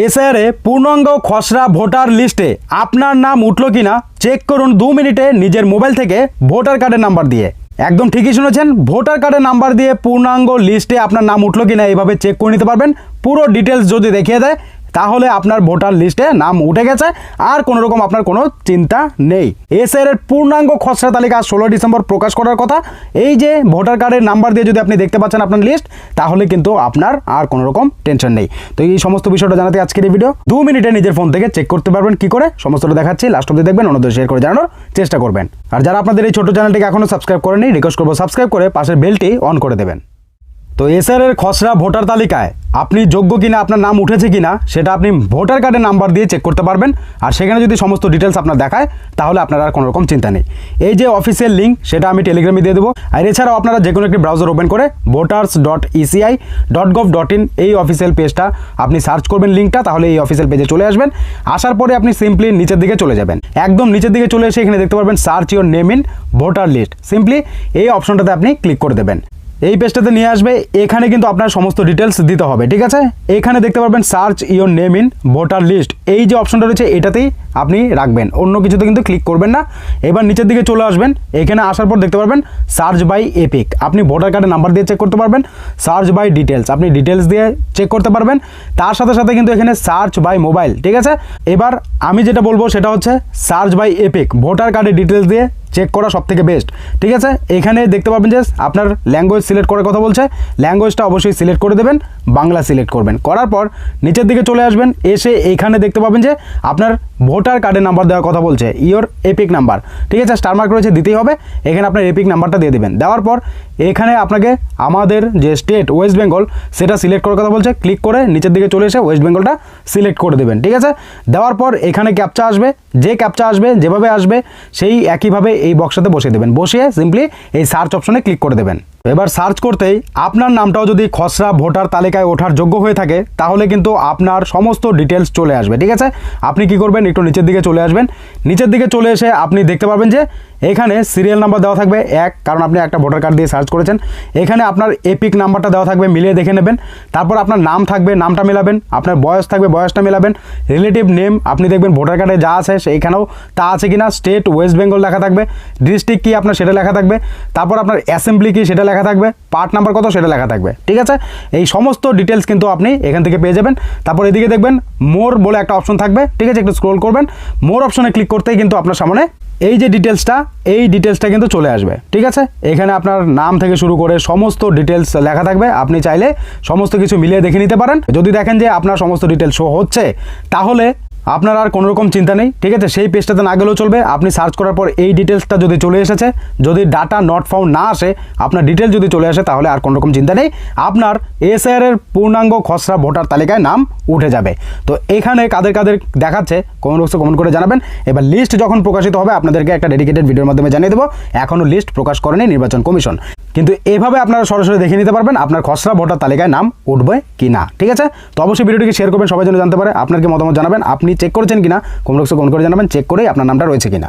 এসআরে পূর্ণাঙ্গ খসড়া ভোটার লিস্টে আপনার নাম উঠল কিনা চেক করুন দু মিনিটে নিজের মোবাইল থেকে ভোটার কার্ডের নাম্বার দিয়ে। একদম ঠিকই শুনেছেন, ভোটার কার্ডের নাম্বার দিয়ে পূর্ণাঙ্গ লিস্টে আপনার নাম উঠল কিনা এইভাবে চেক করে নিতে পারবেন। পুরো ডিটেলস যদি দেখিয়ে দেয় তাহলে আপনার ভোটার লিস্টে নাম উঠে গেছে আর কোনো রকম আপনার কোনো চিন্তা নেই। এসআর এর পূর্ণাঙ্গ খসড়া তালিকা ষোলো ডিসেম্বর প্রকাশ করার কথা। এই যে ভোটার কার্ডের নাম্বার দিয়ে যদি আপনি দেখতে পাচ্ছেন আপনার লিস্ট, তাহলে কিন্তু আপনার আর কোনো রকম টেনশন নেই। তো এই সমস্ত বিষয়টা জানাতে আজকের এই ভিডিও। দু মিনিটে নিজের ফোন থেকে চেক করতে পারবেন কি করে। সমস্তটা দেখাচ্ছি লাস্ট অব্দি দেখবেন, অন্যদের শেয়ার করে জানানোর চেষ্টা করবেন। আর যারা আপনাদের এই ছোট চ্যানেলটিকে এখনও সাবস্ক্রাইব করেনি রিকোয়েস্ট করব সাবস্ক্রাইব করে পাশের বেলটি অন করে দেবেন। তো এসআর এর খসড়া ভোটার তালিকায় আপনি যোগ্য কিনা, আপনার নাম উঠেছে কিনা, সেটা আপনি ভোটার কার্ডের নাম্বার দিয়ে চেক করতে পারবেন। আর সেখানে যদি সমস্ত ডিটেলস আপনার দেখায়, তাহলে আপনার আর কোনো রকম চিন্তা নেই। এই যে অফিসের লিঙ্ক সেটা আমি টেলিগ্রামে দিয়ে দেবো। আর এছাড়াও আপনারা যে কোনো একটি ব্রাউজার ওপেন করে voters dot ECI dot gov dot in এই অফিসিয়াল পেজটা আপনি সার্চ করবেন লিঙ্কটা তাহলে এই অফিসিয়াল পেজে চলে আসবেন। আসার পরে আপনি সিম্পলি নিচের দিকে চলে যাবেন। একদম নিচের দিকে চলে এসে এখানে দেখতে পারবেন search your name in voter list simply এই অপশনটাতে আপনি ক্লিক করে দেবেন। এই পেজটাতে নিয়ে আসবে। এখানে কিন্তু আপনার সমস্ত ডিটেলস দিতে হবে, ঠিক আছে? এখানে দেখতে পারবেন search your name in voter list এই যে অপশনটা রয়েছে, এটাতেই আপনি রাখবেন। অন্য কিছুতে কিন্তু ক্লিক করবেন না। এবার নিচের দিকে চলে আসবেন। এখানে আসার পর দেখতে পারবেন সার্চ বাই এপিক আপনি ভোটার কার্ডের নাম্বার দিয়ে চেক করতে পারবেন। সার্চ বাই ডিটেলস আপনি ডিটেলস দিয়ে চেক করতে পারবেন। তার সাথে সাথে কিন্তু এখানে সার্চ বাই মোবাইল ঠিক আছে? এবার আমি যেটা বলব, সেটা হচ্ছে সার্চ বাই এপিক ভোটার কার্ডের ডিটেলস দিয়ে চেক করা সব থেকে বেস্ট ঠিক আছে? এখানে দেখতে পাবেন যে আপনার ল্যাঙ্গুয়েজ সিলেক্ট করার কথা বলছে। ল্যাঙ্গুয়েজটা অবশ্যই সিলেক্ট করে দেবেন, বাংলা সিলেক্ট করবেন। করার পর নিচের দিকে চলে আসবেন, এসে এখানে দেখতে পাবেন যে আপনার ভোটার কার্ডের নাম্বার দেওয়ার কথা বলছে ইয়োর এপিক নাম্বার ঠিক আছে স্টার মার্ক রয়েছে, দিতেই হবে। এখানে আপনার এপিক নাম্বারটা দিয়ে দেবেন। দেওয়ার পর এখানে আপনাকে আমাদের যে স্টেট ওয়েস্ট বেঙ্গল সেটা সিলেক্ট করার কথা বলছে। ক্লিক করে নিচের দিকে চলে এসে ওয়েস্ট বেঙ্গলটা সিলেক্ট করে দেবেন। ঠিক আছে? দেওয়ার পর এখানে ক্যাপচা আসবে। যে ক্যাপচা আসবে, যেভাবে আসবে, সেই একইভাবে এই বক্সাতে বসিয়ে দেবেন। বসিয়ে সিম্পলি এই সার্চ অপশনে ক্লিক করে দেবেন। এবার সার্চ করতেই আপনার নামটাও যদি খসড়া ভোটার তালিকায় ওঠার যোগ্য হয়ে থাকে, তাহলে কিন্তু আপনার সমস্ত ডিটেলস চলে আসবে, ঠিক আছে? আপনি কি করবেন? একটু নিচের দিকে চলে আসবেন। নিচের দিকে চলে এসে আপনি দেখতে পারবেন যে এখানে সিরিয়াল নাম্বার দেওয়া থাকবে এক, কারণ আপনি একটা ভোটার কার্ড দিয়ে সার্চ করেছেন। এখানে আপনার এপিক নাম্বারটা দেওয়া থাকবে, মিলিয়ে দেখে নেবেন। তারপর আপনার নাম থাকবে, নামটা মেলাবেন, আপনার বয়স থাকবে, বয়সটা মেলাবেন রিলেটিভ নেম আপনি দেখবেন ভোটার কার্ডে যা আছে সেইখানেও তা আছে কিনা স্টেট ওয়েস্ট বেঙ্গল লেখা থাকবে ডিস্ট্রিক্ট কি আপনার সেটা লেখা থাকবে, তারপর আপনার অ্যাসেম্বলি কি সেটা লেখা থাকবে পার্ট নাম্বার কত সেটা লেখা থাকবে, ঠিক আছে? এই সমস্ত ডিটেলস কিন্তু আপনি এখান থেকে পেয়ে যাবেন। তারপর এদিকে দেখবেন মোর বলে একটা অপশন থাকবে, ঠিক আছে? একটু স্ক্রোল করবেন মোর অপশনে ক্লিক করতেই কিন্তু আপনার সামনে এই যে ডিটেলসটা এই ডিটেলসটা কিন্তু চলে আসবে, ঠিক আছে? এখানে আপনার নাম থেকে শুরু করে সমস্ত ডিটেলস লেখা থাকবে, আপনি চাইলে সমস্ত কিছু মিলিয়ে দেখে নিতে পারেন। যদি দেখেন যে আপনার সমস্ত ডিটেলস শো হচ্ছে, তাহলে আপনার আর কোনো রকম চিন্তা নেই, ঠিক আছে? সেই পেজটাতে না গেলেও চলবে। আপনি সার্চ করার পর এই ডিটেলসটা যদি চলে এসেছে, যদি ডাটা নট ফাউন্ড না আসে, আপনার ডিটেল যদি চলে আসে, তাহলে আর কোনো রকম চিন্তা নেই। আপনার এসআর এর পূর্ণাঙ্গ খসড়া ভোটার তালিকায় নাম উঠে যাবে। তো এখানে কাদের কাদের দেখাচ্ছে কমেন্ট বক্সে কমেন্ট করে জানাবেন। এবার লিস্ট যখন প্রকাশিত হবে, আপনাদেরকে একটা ডেডিকেটেড ভিডিওর মাধ্যমে জানিয়ে দেবো। এখনও লিস্ট প্রকাশ করেনি নির্বাচন কমিশন। কিন্তু এভাবে আপনারা সরাসরি দেখে নিতে পারবেন আপনার খসড়া ভোটার তালিকায় নাম উঠবে কি না ঠিক আছে? তো অবশ্যই ভিডিওটিকে শেয়ার করবেন, সবাই যেন জানতে পারে আপনার কি মতামত জানাবেন, আপনি চেক করেছেন কিনা কোন কোন করে জানাবেন চেক করেই আপনার নামটা রয়েছে কিনা।